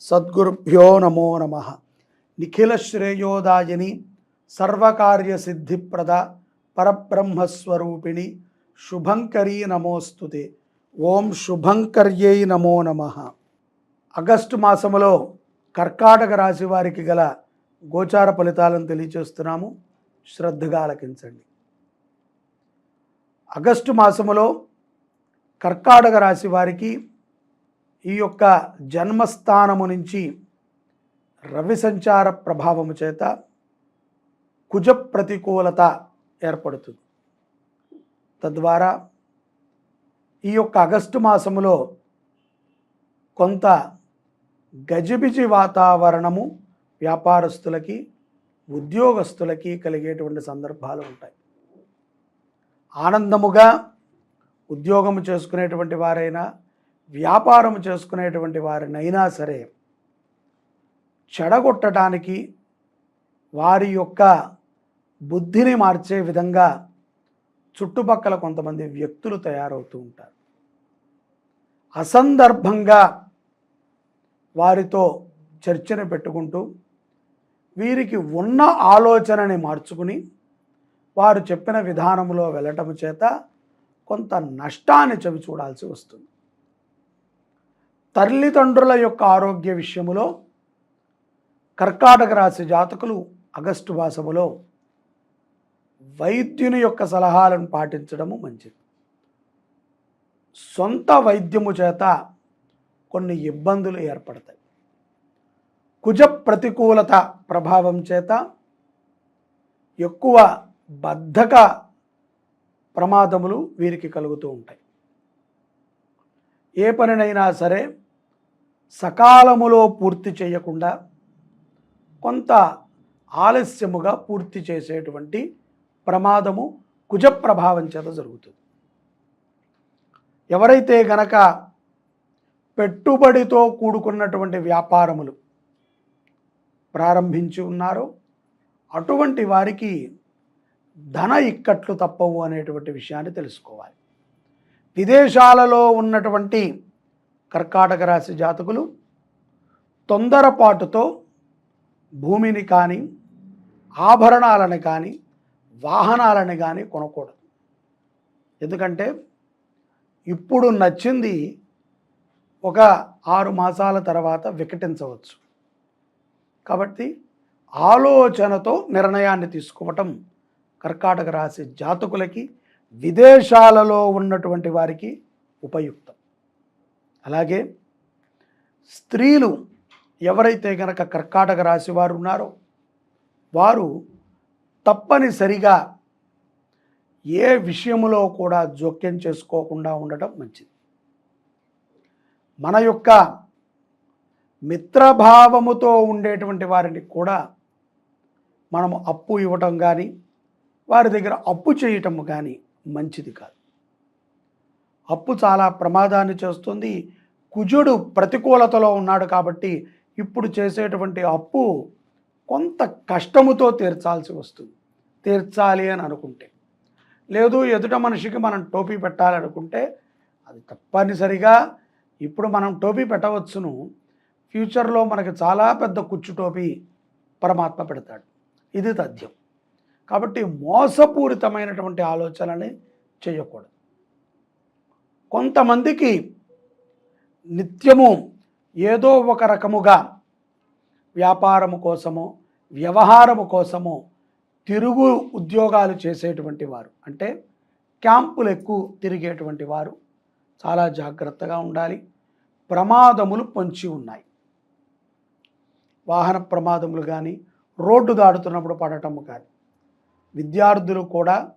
సద్గురుభ్యో నమో నమ. నిఖిల శ్రేయోదాయని సర్వకార్య సిద్ధిప్రద పరబ్రహ్మస్వరూపిణి శుభంకరీ నమోస్తుతే. ఓం శుభంకర్యై నమో నమ. ఆగస్టు మాసములో కర్కాటక రాశి వారికి గల గోచార ఫలితాలను తెలియచేస్తున్నాము. శ్రద్ధగా ఆలకించండి. ఆగస్టు మాసములో కర్కాటక రాశి వారికి ఈ యొక్క జన్మస్థానము నుంచి రవి సంచార ప్రభావము చేత కుజ ప్రతికూలత ఏర్పడుతుంది. తద్వారా ఈ యొక్క ఆగస్టు మాసములో కొంత గజిబిజి వాతావరణము వ్యాపారస్తులకి ఉద్యోగస్తులకి కలిగేటువంటి సందర్భాలు ఉంటాయి. ఆనందముగా ఉద్యోగం చేసుకునేటువంటి వారైనా వ్యాపారం చేసుకునేటువంటి వారినైనా సరే చెడగొట్టడానికి వారి యొక్క బుద్ధిని మార్చే విధంగా చుట్టుపక్కల కొంతమంది వ్యక్తులు తయారవుతూ ఉంటారు. అసందర్భంగా వారితో చర్చను పెట్టుకుంటూ వీరికి ఉన్న ఆలోచనని మార్చుకుని వారు చెప్పిన విధానంలో వెళ్ళటం చేత కొంత నష్టాన్ని చవి చూడాల్సి వస్తుంది. తల్లిదండ్రుల యొక్క ఆరోగ్య విషయములో కర్కాటక రాశి జాతకులు ఆగస్టు మాసములో వైద్యుని యొక్క సలహాలను పాటించడము మంచిది. సొంత వైద్యము చేత కొన్ని ఇబ్బందులు ఏర్పడతాయి. కుజ ప్రతికూలత ప్రభావం చేత ఎక్కువ బద్ధక ప్రమాదములు వీరికి కలుగుతూ ఉంటాయి. ఏ పనినైనా సరే సకాలములో పూర్తి చేయకుండా కొంత ఆలస్యముగా పూర్తి చేసేటువంటి ప్రమాదము కుజ ప్రభావం చేత జరుగుతుంది. ఎవరైతే గనక పెట్టుబడితో కూడుకున్నటువంటి వ్యాపారములు ప్రారంభించి ఉన్నారో అటువంటి వారికి ధన ఇక్కట్లు తప్పవు అనేటువంటి విషయాన్ని తెలుసుకోవాలి. విదేశాలలో ఉన్నటువంటి కర్కాటక రాశి జాతకులు తొందరపాటుతో భూమిని కానీ ఆభరణాలను కానీ వాహనాలను కానీ కొనకూడదు. ఎందుకంటే ఇప్పుడు నచ్చింది ఒక ఆరు మాసాల తర్వాత వికటించవచ్చు. కాబట్టి ఆలోచనతో నిర్ణయాన్ని తీసుకోవటం కర్కాటక రాశి జాతకులకి విదేశాలలో ఉన్నటువంటి వారికి ఉపయుక్తం. అలాగే స్త్రీలు ఎవరైతే కనుక కర్కాటక రాశి వారు ఉన్నారో వారు తప్పనిసరిగా ఏ విషయంలో కూడా జోక్యం చేసుకోకుండా ఉండటం మంచిది. మన యొక్క మిత్రభావముతో ఉండేటువంటి వారిని కూడా మనము అప్పు ఇవ్వటం కానీ వారి దగ్గర అప్పు చేయటం కానీ మంచిది కాదు. అప్పు చాలా ప్రమాదాన్ని చేస్తుంది. కుజుడు ప్రతికూలతలో ఉన్నాడు కాబట్టి ఇప్పుడు చేసేటువంటి అప్పు కొంత కష్టముతో తీర్చాల్సి వస్తుంది. తీర్చాలి అని అనుకుంటే. లేదు ఎదుట మనిషికి మనం టోపీ పెట్టాలనుకుంటే అది తప్పనిసరిగా ఇప్పుడు మనం టోపీ పెట్టవచ్చును. ఫ్యూచర్లో మనకి చాలా పెద్ద కుచ్చు టోపీ పరమాత్మ పెడతాడు. ఇది తథ్యం. కాబట్టి మోసపూరితమైనటువంటి ఆలోచనని చేయకూడదు. కొంతమందికి నిత్యము ఏదో ఒక రకముగా వ్యాపారము కోసము వ్యవహారము కోసమో తిరుగు ఉద్యోగాలు చేసేటువంటి వారు. అంటే క్యాంపులు ఎక్కువ తిరిగేటువంటి వారు చాలా జాగ్రత్తగా ఉండాలి. ప్రమాదములు పొంచి ఉన్నాయి. వాహన ప్రమాదములు కానీ రోడ్డు దాడుతున్నప్పుడు పడటము కానీ విద్యార్థులు కూడా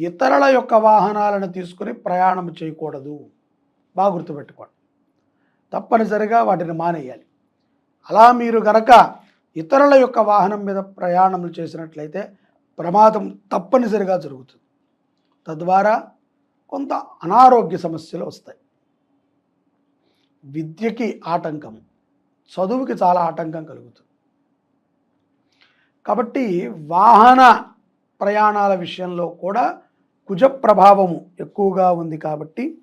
ఇతరుల యొక్క వాహనాలను తీసుకుని ప్రయాణం చేయకూడదు. బాగా గుర్తుపెట్టుకోండి. తప్పనిసరిగా వాటిని మానేయాలి. అలా మీరు గనక ఇతరుల యొక్క వాహనం మీద ప్రయాణములు చేసినట్లయితే ప్రమాదం తప్పనిసరిగా జరుగుతుంది. తద్వారా కొంత అనారోగ్య సమస్యలు వస్తాయి. విద్యకి ఆటంకం చదువుకి చాలా ఆటంకం కలుగుతుంది. కాబట్టి వాహన ప్రయాణాల విషయంలో కూడా కుజ ప్రభావము ఎక్కువగా ఉంది కాబట్టి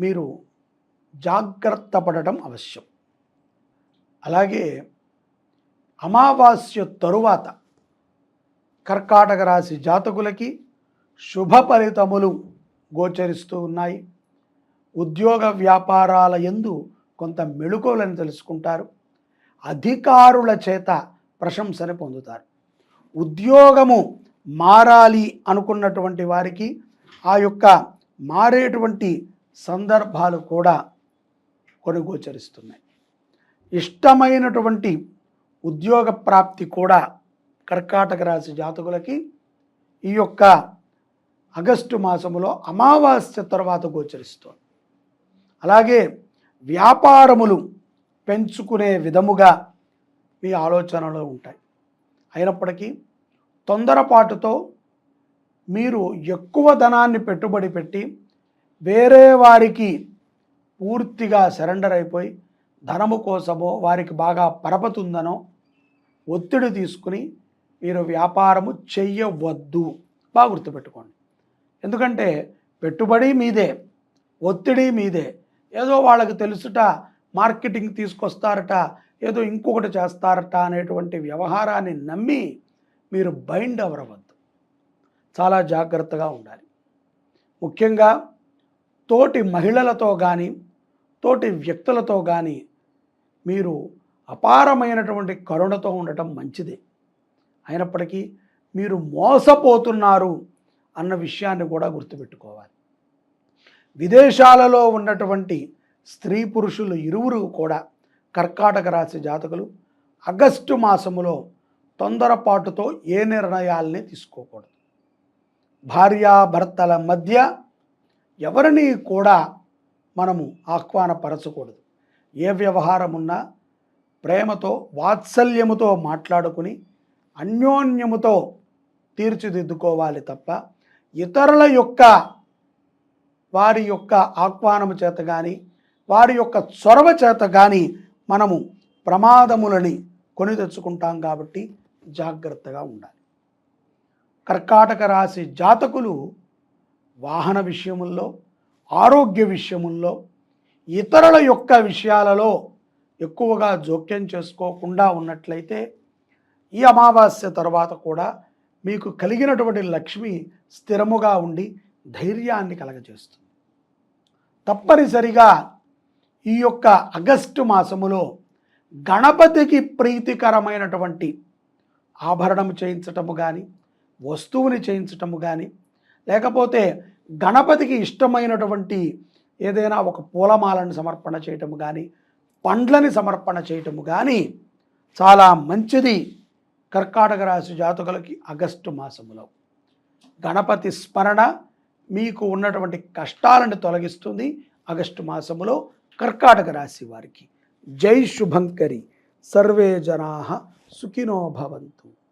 మీరు జాగ్రత్త పడటం అవశ్యం. అలాగే అమావాస్య తరువాత కర్కాటక రాశి జాతకులకి శుభ ఫలితములు గోచరిస్తూ ఉన్నాయి. ఉద్యోగ వ్యాపారాల ఎందు కొంత మెళుకువలను తెలుసుకుంటారు. అధికారుల చేత ప్రశంసని పొందుతారు. ఉద్యోగము మారాలి అనుకున్నటువంటి వారికి ఆ యొక్క మారేటువంటి సందర్భాలు కూడా కొన్ని గోచరిస్తున్నాయి ఇష్టమైనటువంటి ఉద్యోగ ప్రాప్తి కూడా కర్కాటక రాశి జాతకులకి ఈ యొక్క ఆగస్టు మాసములో అమావాస్య తర్వాత గోచరిస్తోంది. అలాగే వ్యాపారములు పెంచుకునే విధముగా మీ ఆలోచనలు ఉంటాయి. అయినప్పటికీ తొందరపాటుతో మీరు ఎక్కువ ధనాన్ని పెట్టుబడి పెట్టి వేరే వారికి పూర్తిగా సరెండర్ అయిపోయి ధనము కోసమో వారికి బాగా పరపతుందనో ఒత్తిడి తీసుకుని మీరు వ్యాపారము చెయ్యవద్దు. బాగా గుర్తుపెట్టుకోండి. ఎందుకంటే పెట్టుబడి మీదే ఒత్తిడి మీదే. ఏదో వాళ్ళకి తెలుసుట మార్కెటింగ్ తీసుకొస్తారట ఏదో ఇంకొకటి చేస్తారట అనేటువంటి వ్యవహారాన్ని నమ్మి మీరు బైండ్ అవ్వవద్దు చాలా జాగ్రత్తగా ఉండాలి. ముఖ్యంగా తోటి మహిళలతో కానీ తోటి వ్యక్తులతో కానీ మీరు అపారమైనటువంటి కరుణతో ఉండటం మంచిదే. అయినప్పటికీ మీరు మోసపోతున్నారు అన్న విషయాన్ని కూడా గుర్తుపెట్టుకోవాలి. విదేశాలలో ఉన్నటువంటి స్త్రీ పురుషులు ఇరువురు కూడా కర్కాటక రాశి జాతకులు ఆగస్టు మాసములో తొందరపాటుతో ఏ నిర్ణయాల్ని తీసుకోకూడదు. భార్యాభర్తల మధ్య ఎవరిని కూడా మనము ఆహ్వానపరచకూడదు. ఏ వ్యవహారం ఉన్నా ప్రేమతో వాత్సల్యముతో మాట్లాడుకుని అన్యోన్యముతో తీర్చిదిద్దుకోవాలి తప్ప ఇతరుల యొక్క వారి యొక్క ఆహ్వానము చేత కానీ వారి యొక్క చొరవ చేత కానీ మనము ప్రమాదములని కొని తెచ్చుకుంటాం కాబట్టి జాగ్రత్తగా ఉండాలి. కర్కాటక రాశి జాతకులు వాహన విషయముల్లో ఆరోగ్య విషయముల్లో ఇతరుల యొక్క విషయాలలో ఎక్కువగా జోక్యం చేసుకోకుండా ఉన్నట్లయితే ఈ అమావాస్య తర్వాత కూడా మీకు కలిగినటువంటి లక్ష్మి స్థిరముగా ఉండి ధైర్యాన్ని కలగజేస్తుంది. తప్పనిసరిగా ఈ యొక్క ఆగస్టు మాసములో గణపతికి ప్రీతికరమైనటువంటి ఆభరణము చేయించటము కానీ వస్తువుని చేయించటము కానీ లేకపోతే గణపతికి ఇష్టమైనటువంటి ఏదైనా ఒక పూలమాలను సమర్పణ చేయటము కానీ పండ్లని సమర్పణ చేయటము కానీ చాలా మంచిది కర్కాటక రాశి జాతకులకి ఆగస్టు మాసములో. గణపతి స్మరణ మీకు ఉన్నటువంటి కష్టాలను తొలగిస్తుంది ఆగస్టు మాసములో కర్కాటక రాశి వారికి. జై శుభంకరి. సర్వే జనా 수키노 바반토